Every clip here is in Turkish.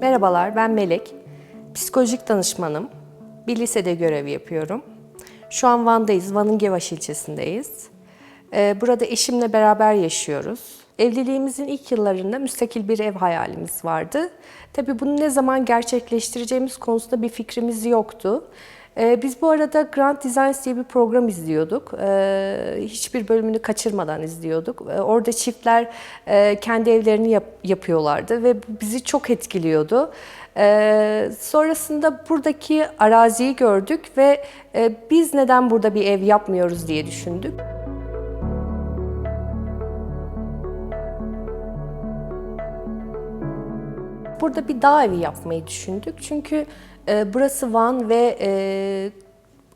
Merhabalar, ben Melek. Psikolojik danışmanım. Bir lisede görev yapıyorum. Şu an Van'dayız, Van'ın Gevaş ilçesindeyiz. Ee, Burada eşimle beraber yaşıyoruz. Evliliğimizin ilk yıllarında müstakil bir ev hayalimiz vardı. Tabii bunu ne zaman gerçekleştireceğimiz konusunda bir fikrimiz yoktu. Ee, Biz bu arada Grand Designs diye bir program izliyorduk. Ee, Hiçbir bölümünü kaçırmadan izliyorduk. Ee, Orada çiftler e, kendi evlerini yap- yapıyorlardı ve bizi çok etkiliyordu. Sonrasında buradaki araziyi gördük ve e, biz neden burada bir ev yapmıyoruz diye düşündük. Burada bir dağ evi yapmayı düşündük. Çünkü e, burası Van ve e,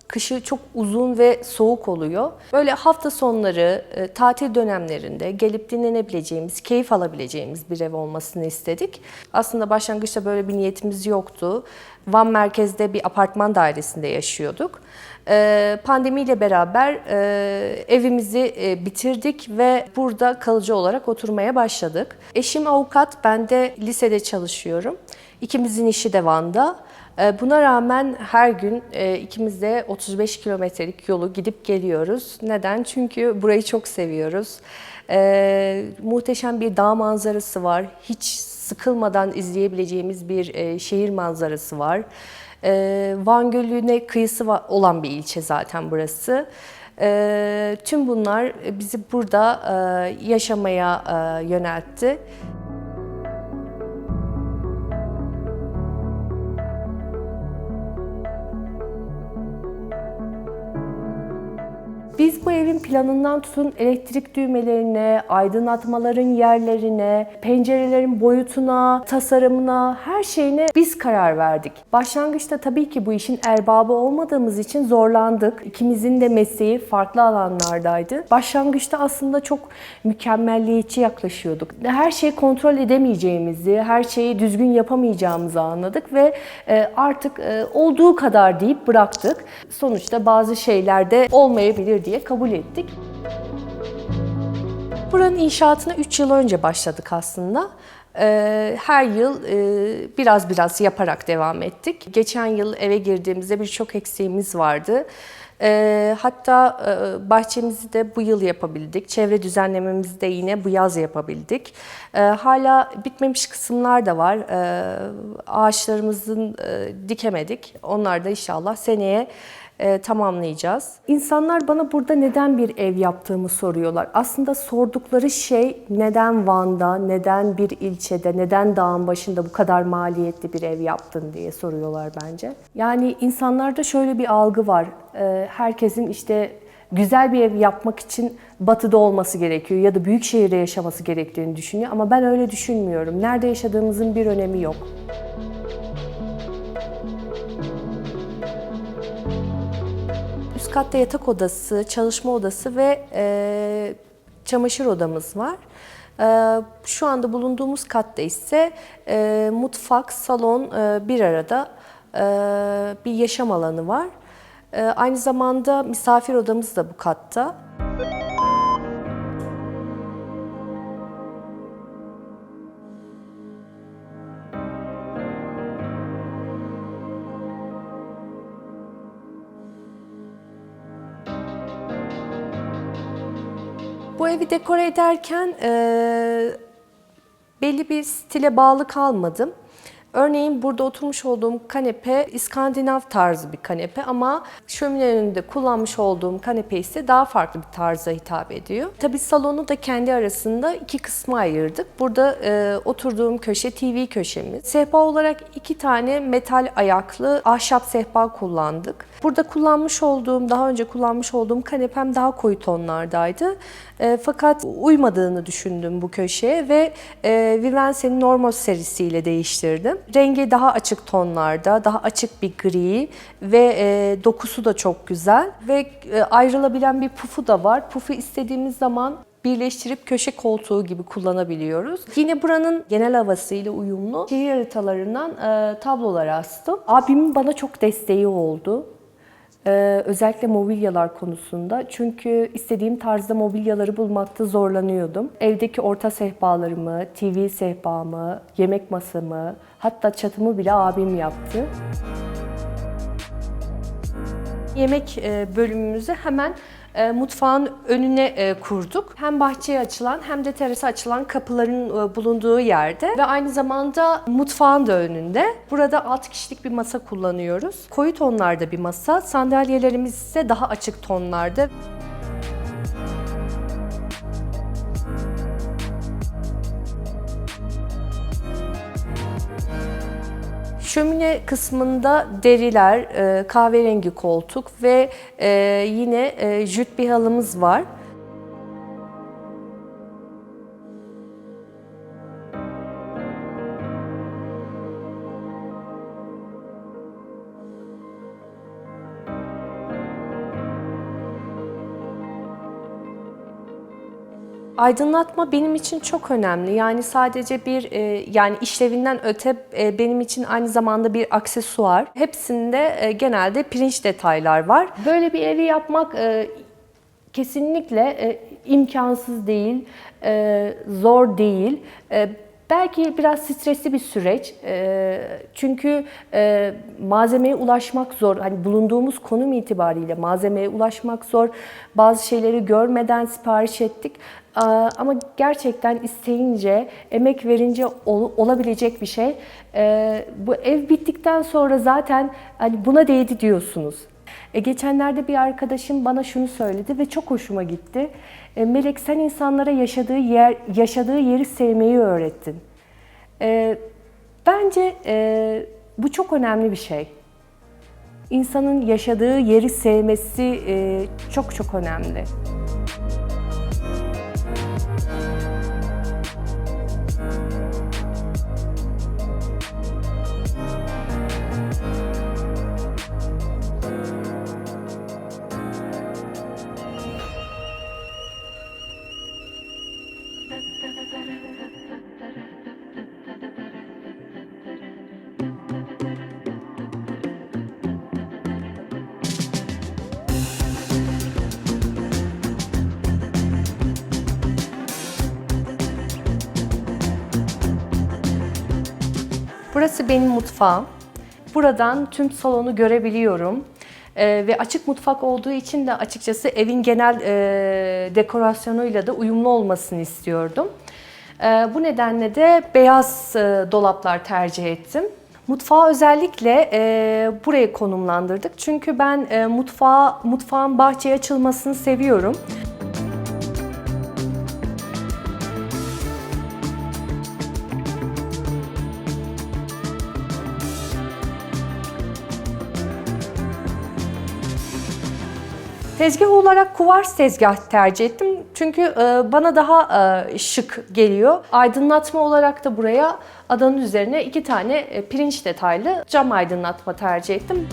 kışı çok uzun ve soğuk oluyor. Böyle hafta sonları, e, tatil dönemlerinde gelip dinlenebileceğimiz, keyif alabileceğimiz bir ev olmasını istedik. Aslında başlangıçta böyle bir niyetimiz yoktu. Van merkezde bir apartman dairesinde yaşıyorduk. E, Pandemiyle beraber e, evimizi e, bitirdik ve burada kalıcı olarak oturmaya başladık. Eşim avukat, ben de lisede çalışıyorum. İkimizin işi de Van'da. E, Buna rağmen her gün e, ikimiz de 35 kilometrelik yolu gidip geliyoruz. Neden? Çünkü burayı çok seviyoruz. E, muhteşem bir dağ manzarası var. Hiç sıkılmadan izleyebileceğimiz bir e, şehir manzarası var. E, Van Gölü'ne kıyısı olan bir ilçe zaten burası. Tüm bunlar bizi burada e, yaşamaya e, yöneltti. Biz bu evin planından tutun elektrik düğmelerine, aydınlatmaların yerlerine, pencerelerin boyutuna, tasarımına, her şeyine biz karar verdik. Başlangıçta tabii ki bu işin erbabı olmadığımız için zorlandık. İkimizin de mesleği farklı alanlardaydı. Başlangıçta aslında çok mükemmelliyetçi yaklaşıyorduk. Her şeyi kontrol edemeyeceğimizi, her şeyi düzgün yapamayacağımızı anladık ve e, artık e, olduğu kadar deyip bıraktık. Sonuçta bazı şeyler de olmayabilir diye kabul ettik. Buranın inşaatına 3 yıl önce başladık aslında. Ee, Her yıl e, biraz biraz yaparak devam ettik. Geçen yıl eve girdiğimizde birçok eksiğimiz vardı. Ee, Hatta e, bahçemizi de bu yıl yapabildik. Çevre düzenlememizi de yine bu yaz yapabildik. Ee, Hala bitmemiş kısımlar da var. Ee, Ağaçlarımızın e, dikemedik. Onlar da inşallah seneye e, tamamlayacağız. İnsanlar bana burada neden bir ev yaptığımı soruyorlar. Aslında sordukları şey neden Van'da, neden bir ilçede, neden dağın başında bu kadar maliyetli bir ev yaptın diye soruyorlar bence. Yani insanlarda şöyle bir algı var. E, herkesin işte güzel bir ev yapmak için batıda olması gerekiyor ya da büyük şehirde yaşaması gerektiğini düşünüyor ama ben öyle düşünmüyorum. Nerede yaşadığımızın bir önemi yok. Katta yatak odası, çalışma odası ve e, çamaşır odamız var. E, şu anda bulunduğumuz katta ise e, mutfak, salon e, bir arada e, bir yaşam alanı var. E, aynı zamanda misafir odamız da bu katta. Bu evi dekore ederken e, belli bir stile bağlı kalmadım. Örneğin burada oturmuş olduğum kanepe İskandinav tarzı bir kanepe ama şöminenin önünde kullanmış olduğum kanepe ise daha farklı bir tarza hitap ediyor. Tabii salonu da kendi arasında iki kısma ayırdık. Burada e, oturduğum köşe TV köşemiz. Sehpa olarak iki tane metal ayaklı ahşap sehpa kullandık. Burada kullanmış olduğum, daha önce kullanmış olduğum kanepem daha koyu tonlardaydı. E, fakat uymadığını düşündüm bu köşeye ve e, Vivense'nin Normos serisiyle değiştirdim. Rengi daha açık tonlarda, daha açık bir gri ve e, dokusu da çok güzel ve e, ayrılabilen bir pufu da var. Pufu istediğimiz zaman birleştirip köşe koltuğu gibi kullanabiliyoruz. Yine buranın genel havasıyla uyumlu şehir haritalarından e, tablolar astım. Abimin bana çok desteği oldu. Ee, özellikle mobilyalar konusunda. Çünkü istediğim tarzda mobilyaları bulmakta zorlanıyordum. Evdeki orta sehpalarımı, TV sehpamı, yemek masamı, Hatta çatımı bile abim yaptı. Yemek e, bölümümüzü hemen e, mutfağın önüne e, kurduk. Hem bahçeye açılan hem de terasa açılan kapıların bulunduğu yerde ve aynı zamanda mutfağın da önünde. Burada 6 kişilik bir masa kullanıyoruz. Koyu tonlarda bir masa, sandalyelerimiz ise daha açık tonlarda. Şömine kısmında deriler, e, kahverengi koltuk ve e, yine e, jüt bir halımız var. Aydınlatma benim için çok önemli. Yani sadece bir e, yani işlevinden öte e, benim için aynı zamanda bir aksesuar. Hepsinde e, genelde pirinç detaylar var. Böyle bir evi yapmak e, kesinlikle e, imkansız değil, e, zor değil. E, belki biraz stresli bir süreç. E, çünkü e, malzemeye ulaşmak zor. Hani bulunduğumuz konum itibariyle malzemeye ulaşmak zor. Bazı şeyleri görmeden sipariş ettik. Ama gerçekten isteyince, emek verince ol- olabilecek bir şey. E, bu ev bittikten sonra zaten hani buna değdi diyorsunuz. E, geçenlerde bir arkadaşım bana şunu söyledi ve çok hoşuma gitti. E, Melek sen insanlara yaşadığı yer yaşadığı yeri sevmeyi öğrettin. E, bence e, bu çok önemli bir şey. İnsanın yaşadığı yeri sevmesi e, çok çok önemli. Burası benim mutfağım. Buradan tüm salonu görebiliyorum. Ee, ve açık mutfak olduğu için de açıkçası evin genel e, dekorasyonuyla da uyumlu olmasını istiyordum. Ee, bu nedenle de beyaz e, dolaplar tercih ettim. Mutfağı özellikle e, buraya konumlandırdık. Çünkü ben e, mutfağı, mutfağın bahçeye açılmasını seviyorum. Tezgah olarak kuvars tezgah tercih ettim. Çünkü e, bana daha e, şık geliyor. Aydınlatma olarak da buraya adanın üzerine iki tane e, pirinç detaylı cam aydınlatma tercih ettim.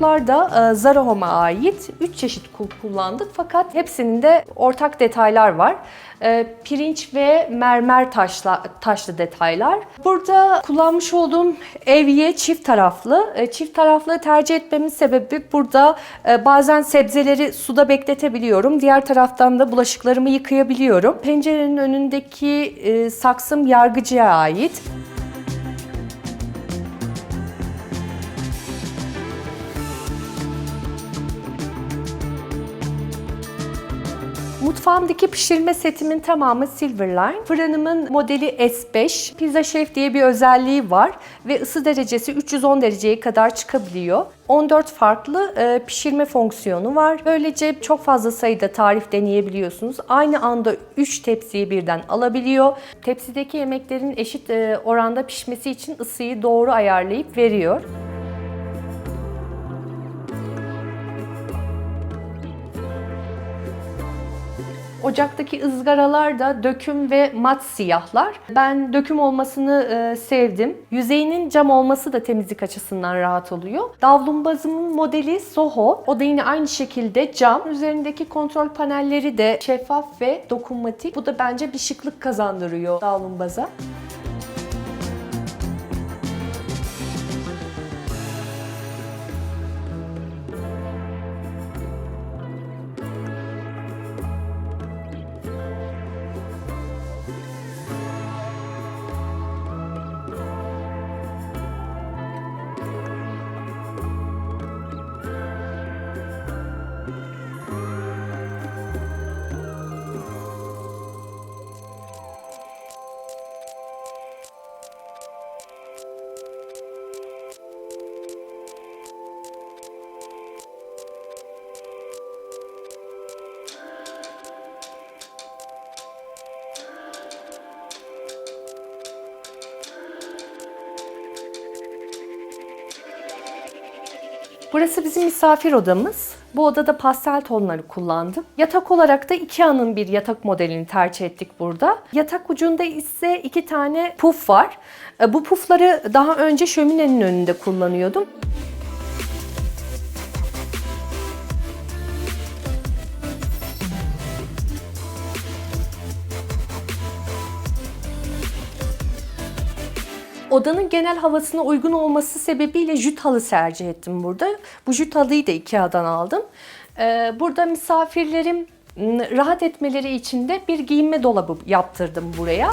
Kulplar da e, Zara ait 3 çeşit kulp kullandık fakat hepsinin de ortak detaylar var. E, Pirinç ve mermer taşla, taşlı detaylar. Burada kullanmış olduğum evye çift taraflı. E, Çift taraflı tercih etmemin sebebi burada bazen sebzeleri suda bekletebiliyorum. Diğer taraftan da bulaşıklarımı yıkayabiliyorum. Pencerenin önündeki saksım yargıcıya ait. Mutfağımdaki pişirme setimin tamamı Silverline. Fırınımın modeli S5. Pizza Chef diye bir özelliği var ve ısı derecesi 310 dereceye kadar çıkabiliyor. 14 farklı e, pişirme fonksiyonu var. Böylece çok fazla sayıda tarif deneyebiliyorsunuz. Aynı anda 3 tepsiyi birden alabiliyor. Tepsideki yemeklerin eşit e, oranda pişmesi için ısıyı doğru ayarlayıp veriyor. Ocaktaki ızgaralar da döküm ve mat siyahlar. Ben döküm olmasını e, sevdim. Yüzeyinin cam olması da temizlik açısından rahat oluyor. Davlumbazımın modeli Soho. O da yine aynı şekilde cam. Üzerindeki kontrol panelleri de şeffaf ve dokunmatik. Bu da bence bir şıklık kazandırıyor davlumbaza. Burası bizim misafir odamız. Bu odada pastel tonları kullandım. Yatak olarak da Ikea'nın bir yatak modelini tercih ettik burada. Yatak ucunda ise iki tane puf var. E, Bu pufları daha önce şöminenin önünde kullanıyordum. Odanın genel havasına uygun olması sebebiyle jüt halı tercih ettim burada. Bu jüt halıyı da Ikea'dan aldım. Ee, Burada misafirlerim rahat etmeleri için de bir giyinme dolabı yaptırdım buraya.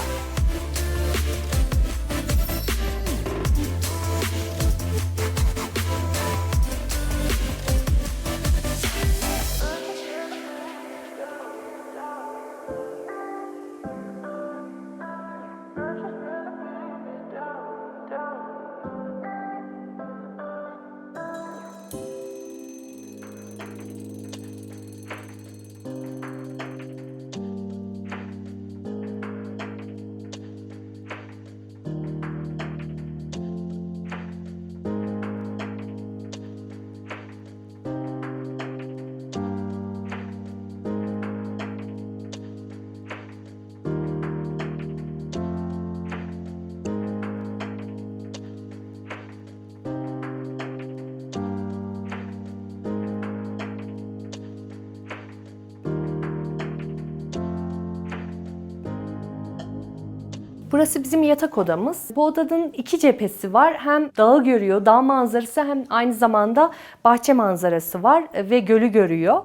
Burası bizim yatak odamız. Bu odanın iki cephesi var. Hem dağı görüyor, dağ manzarası hem aynı zamanda bahçe manzarası var ve gölü görüyor.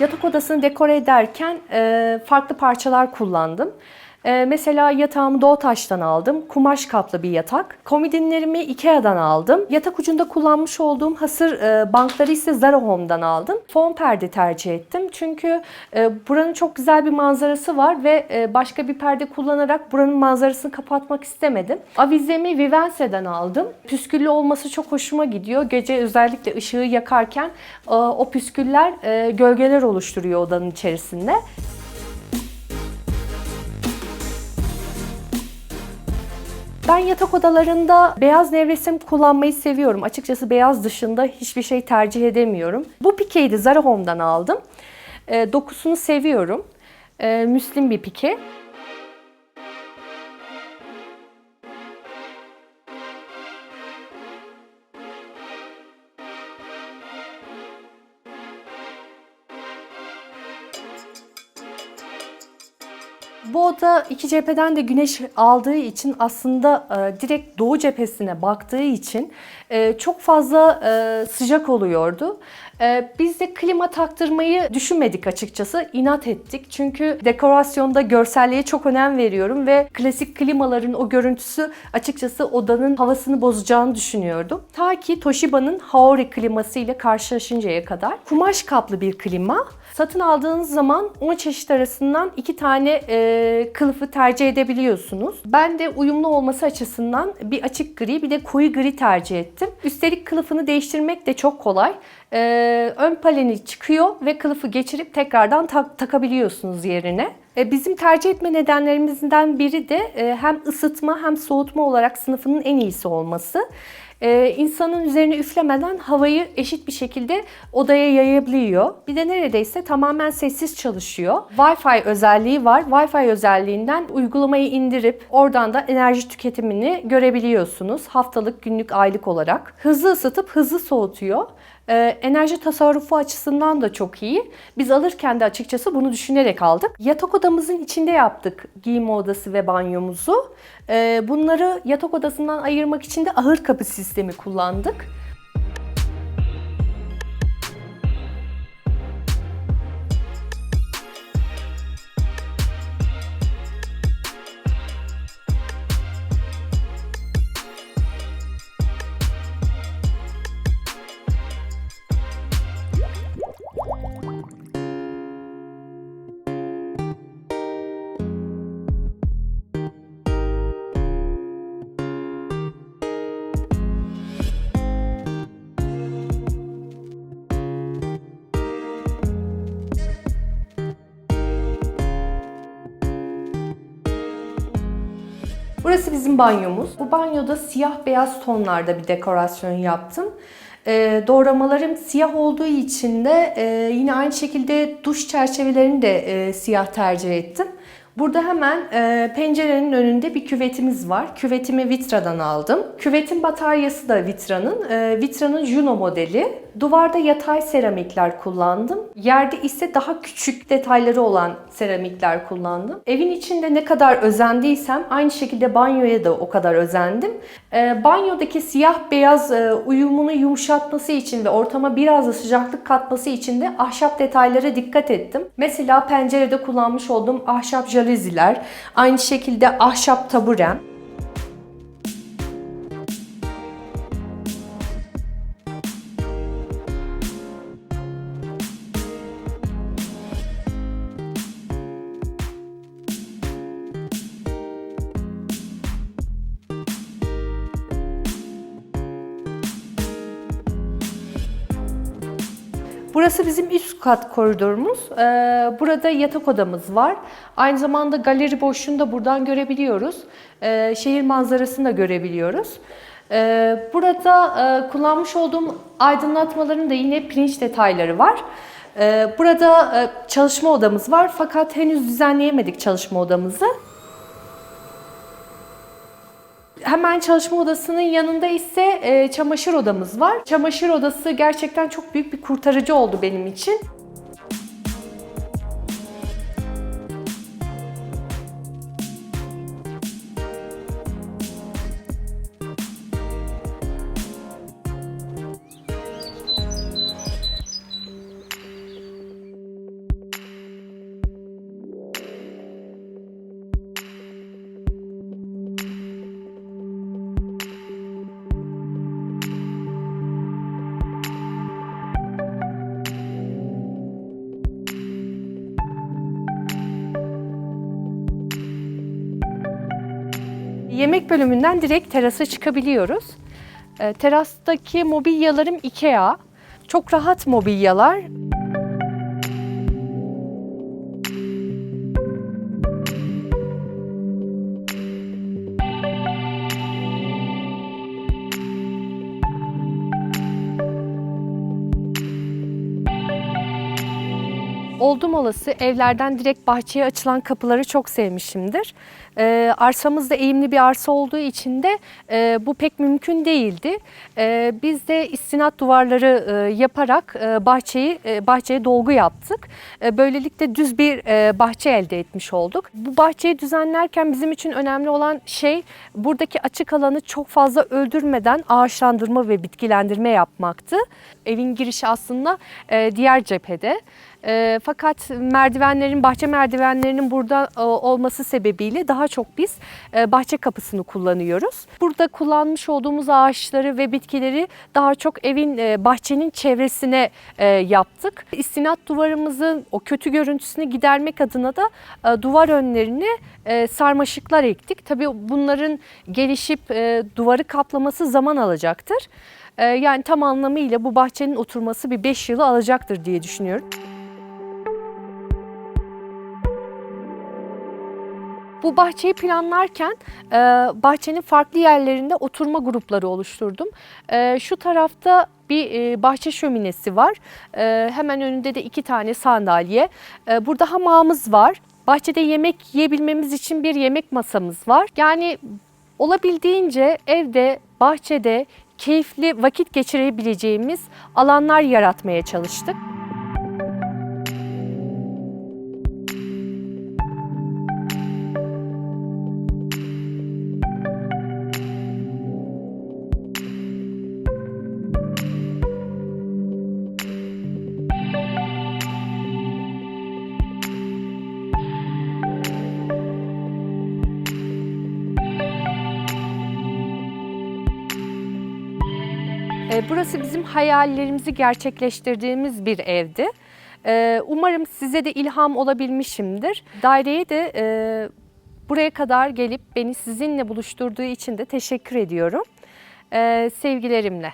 Yatak odasını dekore ederken farklı parçalar kullandım. E, mesela yatağımı doğu taştan aldım. Kumaş kaplı bir yatak. Komodinlerimi Ikea'dan aldım. Yatak ucunda kullanmış olduğum hasır e, bankları ise Zara Home'dan aldım. Fon perde tercih ettim. Çünkü e, buranın çok güzel bir manzarası var ve e, başka bir perde kullanarak buranın manzarasını kapatmak istemedim. Avizemi Vivense'den aldım. Püsküllü olması çok hoşuma gidiyor. Gece özellikle ışığı yakarken e, o püsküller e, gölgeler oluşturuyor odanın içerisinde. Ben yatak odalarında beyaz nevresim kullanmayı seviyorum. Açıkçası beyaz dışında hiçbir şey tercih edemiyorum. Bu pikeyi de Zara Home'dan aldım. E, dokusunu seviyorum. E, müslim bir pike. Oda iki cepheden de güneş aldığı için aslında e, direkt doğu cephesine baktığı için e, çok fazla e, sıcak oluyordu. E, biz de klima taktırmayı düşünmedik açıkçası. inat ettik. Çünkü dekorasyonda görselliğe çok önem veriyorum ve klasik klimaların o görüntüsü açıkçası odanın havasını bozacağını düşünüyordum. Ta ki Toshiba'nın Haori kliması ile karşılaşıncaya kadar. Kumaş kaplı bir klima. Satın aldığınız zaman 10 çeşit arasından 2 tane e, kılıfı tercih edebiliyorsunuz. Ben de uyumlu olması açısından bir açık gri bir de koyu gri tercih ettim. Üstelik kılıfını değiştirmek de çok kolay. E, ön paleni çıkıyor ve kılıfı geçirip tekrardan tak- takabiliyorsunuz yerine. E, Bizim tercih etme nedenlerimizden biri de e, hem ısıtma hem soğutma olarak sınıfının en iyisi olması. E, insanın üzerine üflemeden havayı eşit bir şekilde odaya yayabiliyor. Bir de neredeyse tamamen sessiz çalışıyor. Wi-Fi özelliği var. Wi-Fi özelliğinden uygulamayı indirip oradan da enerji tüketimini görebiliyorsunuz. Haftalık, günlük, aylık olarak. Hızlı ısıtıp hızlı soğutuyor. Ee, enerji tasarrufu açısından da çok iyi. Biz alırken de açıkçası bunu düşünerek aldık. Yatak odamızın içinde yaptık giyinme odası ve banyomuzu. Ee, bunları yatak odasından ayırmak için de ahır kapı sistemi kullandık. Burası bizim banyomuz. Bu banyoda siyah beyaz tonlarda bir dekorasyon yaptım. Ee, doğramalarım siyah olduğu için de e, yine aynı şekilde duş çerçevelerini de e, siyah tercih ettim. Burada hemen e, pencerenin önünde bir küvetimiz var. Küvetimi Vitra'dan aldım. Küvetin bataryası da Vitra'nın. E, Vitra'nın Juno modeli. Duvarda yatay seramikler kullandım. Yerde ise daha küçük detayları olan seramikler kullandım. Evin içinde ne kadar özendiysem aynı şekilde banyoya da o kadar özendim. E, banyodaki siyah beyaz e, uyumunu yumuşatması için ve ortama biraz da sıcaklık katması için de ahşap detaylara dikkat ettim. Mesela pencerede kullanmış olduğum ahşap jaluziler, aynı şekilde ahşap taburem. Burası bizim üst kat koridorumuz. Ee, Burada yatak odamız var. Aynı zamanda galeri boşluğunu da buradan görebiliyoruz. Ee, Şehir manzarasını da görebiliyoruz. Ee, Burada e, kullanmış olduğum aydınlatmaların da yine pirinç detayları var. Burada e, çalışma odamız var fakat henüz düzenleyemedik çalışma odamızı. Hemen çalışma odasının yanında ise e, çamaşır odamız var. Çamaşır odası gerçekten çok büyük bir kurtarıcı oldu benim için. Yemek bölümünden direkt terasa çıkabiliyoruz. E, terastaki mobilyalarım IKEA. Çok rahat mobilyalar. Oldum olası evlerden direkt bahçeye açılan kapıları çok sevmişimdir. Ee, arsamız eğimli bir arsa olduğu için de e, bu pek mümkün değildi. Ee, biz de istinat duvarları e, yaparak e, bahçeyi e, bahçeye dolgu yaptık. E, böylelikle düz bir e, bahçe elde etmiş olduk. Bu bahçeyi düzenlerken bizim için önemli olan şey buradaki açık alanı çok fazla öldürmeden ağaçlandırma ve bitkilendirme yapmaktı. Evin girişi aslında e, diğer cephede. E, fakat merdivenlerin, bahçe merdivenlerinin burada e, olması sebebiyle daha çok biz e, bahçe kapısını kullanıyoruz. Burada kullanmış olduğumuz ağaçları ve bitkileri daha çok evin, e, bahçenin çevresine e, yaptık. İstinat duvarımızın o kötü görüntüsünü gidermek adına da e, duvar önlerine e, sarmaşıklar ektik. Tabii bunların gelişip e, duvarı kaplaması zaman alacaktır. E, yani tam anlamıyla bu bahçenin oturması bir 5 yılı alacaktır diye düşünüyorum. Bu bahçeyi planlarken e, bahçenin farklı yerlerinde oturma grupları oluşturdum. E, şu tarafta bir e, bahçe şöminesi var. E, hemen önünde de iki tane sandalye. E, burada hamamımız var. Bahçede yemek yiyebilmemiz için bir yemek masamız var. Yani olabildiğince evde, bahçede keyifli vakit geçirebileceğimiz alanlar yaratmaya çalıştık. Burası bizim hayallerimizi gerçekleştirdiğimiz bir evdi. E, Umarım size de ilham olabilmişimdir. Daireye de e, buraya kadar gelip beni sizinle buluşturduğu için de teşekkür ediyorum. E, Sevgilerimle.